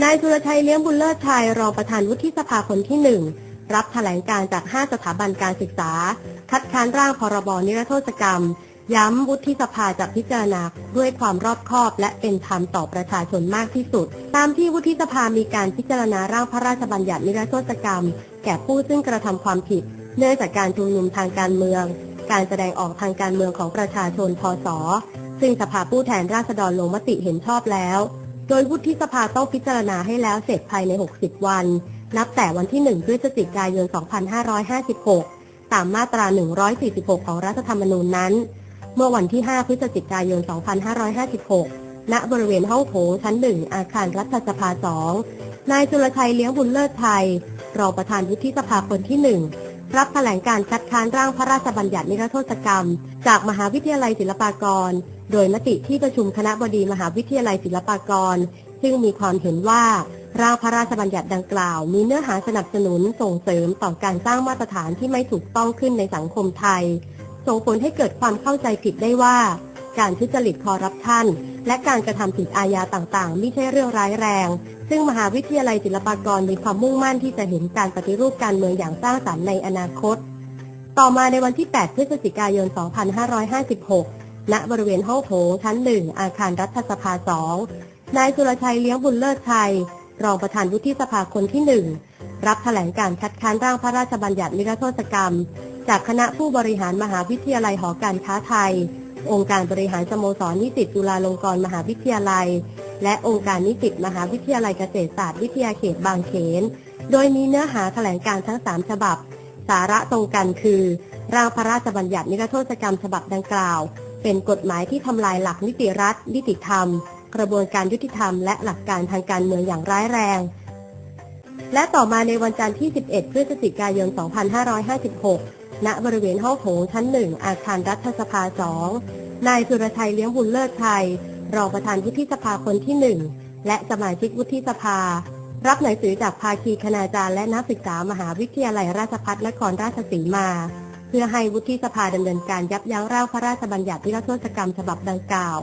นายสุรชัยเลี้ยงบุญเลิศชัยรองประธานวุฒิสภาคนที่หนึ่งรับแถลงการจาก 5 สถาบันการศึกษา คัดค้านร่างพรบนิรโทษกรรม ย้ำวุฒิสภาจะพิจารณาด้วยความรอบคอบและเป็นธรรมต่อประชาชนมากที่สุด ตามที่วุฒิสภามีการพิจารณาร่างพระราชบัญญัตินิรโทษกรรม แก่ผู้ซึ่งกระทำความผิด เนื่องจากการชุมนุมทางการเมือง การแสดงออกทางการเมืองของประชาชนพศซึ่งสภาผู้แทนราษฎรลงมติเห็นชอบแล้ว โดยวุฒิสภาต้องพิจารณาให้แล้วเสร็จภายใน 60 วัน นับแต่วันที่ 1 พฤศจิกายน 2556 ตามมาตรา 146 ของรัฐธรรมนูญนั้น เมื่อวันที่ 5 พฤศจิกายน 2556 ณ บริเวณห้องโถงชั้น 1 อาคารรัฐสภา 2 นายจุลชัยเลี้ยงบุญเลิศไทย รองประธานวุฒิสภาคนที่ 1 รับแถลงการคัดค้านร่างพระราชบัญญัตินิรโทษกรรม จากมหาวิทยาลัยศิลปากร โดยมติที่ประชุมคณะบดีมหาวิทยาลัยศิลปากร ซึ่งมีความเห็นว่าร่างพระราชบัญญัติดังกล่าว มีเนื้อหาสนับสนุนส่งเสริมต่อการสร้างมาตรฐานที่ไม่ถูกต้องขึ้นในสังคมไทย ส่งผลให้เกิดความเข้าใจผิดได้ว่า การทุจริตคอร์รัปชัน และการกระทำผิดอาญาต่างๆ ไม่ใช่เรื่องร้ายแรง ซึ่งมหาวิทยาลัยศิลปากรมีความมุ่งมั่นที่จะเห็นการปฏิรูปการเมืองอย่างสร้างสรรค์ในอนาคต ต่อมาในวันที่ 8 พฤศจิกายน 2556 ณ บริเวณห้องโถงชั้น 1 อาคารรัฐสภา 2 นายสุรชัยเลี้ยงบุญเลิศชัย รองประธานวุฒิสภาคนที่ 1 รับแถลงการคัดค้านร่างพระราชบัญญัตินิรโทษกรรม จากคณะผู้บริหารมหาวิทยาลัยหอการค้าไทย องค์การบริหารสโมสรนิสิตจุฬาลงกรณ์มหาวิทยาลัย และองค์การนิสิตมหาวิทยาลัยเกษตรศาสตร์วิทยาเขตบางเขน โดยมีเนื้อหาแถลงการทั้ง 3 ฉบับ สาระตรงกันคือ ร่างพระราชบัญญัตินิรโทษกรรมฉบับดังกล่าว เป็นกฎหมายที่ทำลายหลักนิติรัฐ นิติธรรม กระบวนการยุติธรรม และหลักการทางการเมืองอย่างร้ายแรงและต่อมาในวันจันทร์ที่ 11 พฤศจิกายน 2556 ณบริเวณห้องโถงชั้น1อาคารรัฐสภา2นายสุรชัยเลี้ยงบุญเลิศไทยรองประธานวุฒิสภาคนที่1และสมาชิกวุฒิสภา รับหนังสือจากภาคีคณาจารย์และนักศึกษามหาวิทยาลัยราชภัฏนครราชสีมา เพื่อให้วุฒิสภาดำเนินการยับยั้งร่างพระราชบัญญัตินิรโทษกรรมฉบับดังกล่าว